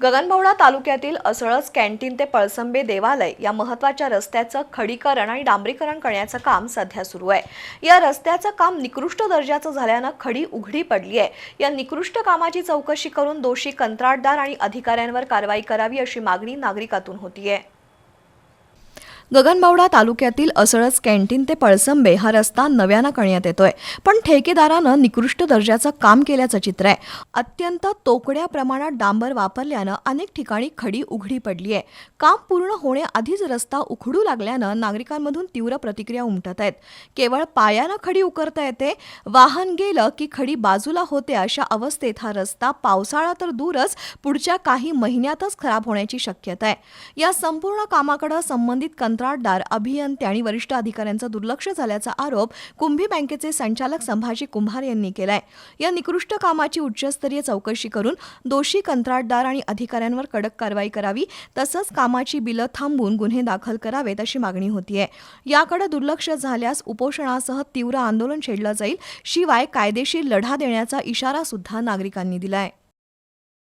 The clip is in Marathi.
गगनभवडा तालुक्यातील असळस कॅन्टीन ते पळसंबे देवालय या महत्त्वाच्या रस्त्याचं खडीकरण आणि डांबरीकरण करण्याचं काम सध्या सुरू आहे. या रस्त्याचं काम निकृष्ट दर्जाचं झाल्यानं खडी उघडी पडली आहे. या निकृष्ट कामाची चौकशी करून दोषी कंत्राटदार आणि अधिकाऱ्यांवर कारवाई करावी अशी मागणी नागरिकातून होतीये. गगनबावडा तालुक्यातील असळच कॅन्टीन ते पळसंबे हा रस्ता नव्यानं करण्यात येतोय. पण ठेकेदारानं निकृष्ट दर्जाचं काम केल्याचं चित्र आहे. अत्यंत तोकड्या प्रमाणात डांबर वापरल्यानं अनेक ठिकाणी खडी उघडी पडली आहे. काम पूर्ण होण्याआधीच रस्ता उखडू लागल्यानं नागरिकांमधून तीव्र प्रतिक्रिया उमटत आहेत. केवळ पायानं खडी उकरता येते वाहन गेलं की खडी बाजूला होते अशा अवस्थेत हा रस्ता पावसाळा तर दूरच पुढच्या काही महिन्यातच खराब होण्याची शक्यता आहे. या संपूर्ण कामाकडे संबंधित कंत्राटदार अभियंते आणि वरिष्ठ अधिकाऱ्यांचं दुर्लक्ष झाल्याचा आरोप कुंभी बँकेचे संचालक संभाजी कुंभार यांनी केलाय. या निकृष्ट कामाची उच्चस्तरीय चौकशी करून दोषी कंत्राटदार आणि अधिकाऱ्यांवर कडक कारवाई करावी तसंच कामाची बिलं थांबवून गुन्हे दाखल करावेत अशी मागणी होतीये. याकडे दुर्लक्ष झाल्यास उपोषणासह तीव्र आंदोलन छेडलं जाईल शिवाय कायदेशीर लढा देण्याचा इशारा सुद्धा नागरिकांनी दिलाय.